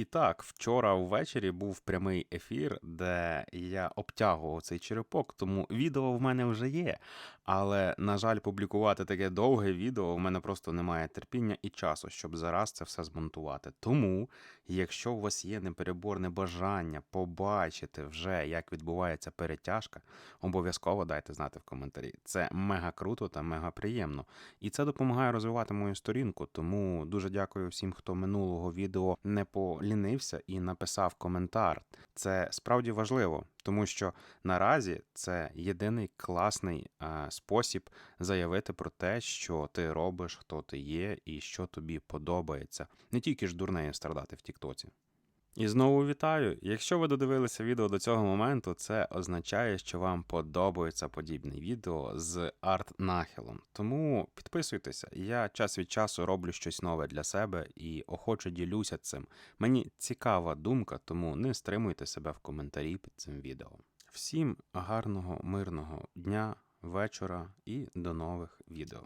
І так, вчора ввечері був прямий ефір, де я обтягував цей черепок, тому відео в мене вже є. Але, на жаль, публікувати таке довге відео в мене просто немає терпіння і часу, щоб зараз це все змонтувати. Тому, якщо у вас є непереборне бажання побачити вже, як відбувається перетяжка, обов'язково дайте знати в коментарі. Це мега круто та мега приємно. І це допомагає розвивати мою сторінку. Тому дуже дякую всім, хто минулого відео не полінився і написав коментар. Це справді важливо, тому що наразі це єдиний класний е, спосіб заявити про те, що ти робиш, хто ти є і що тобі подобається. Не тільки ж дурнею страдати в Тіктоці. І знову вітаю! Якщо ви додивилися відео до цього моменту, це означає, що вам подобається подібне відео з арт-нахилом. Тому підписуйтеся, я час від часу роблю щось нове для себе і охоче ділюся цим. Мені цікава думка, тому не стримуйте себе в коментарі під цим відео. Всім гарного, мирного дня, вечора і до нових відео.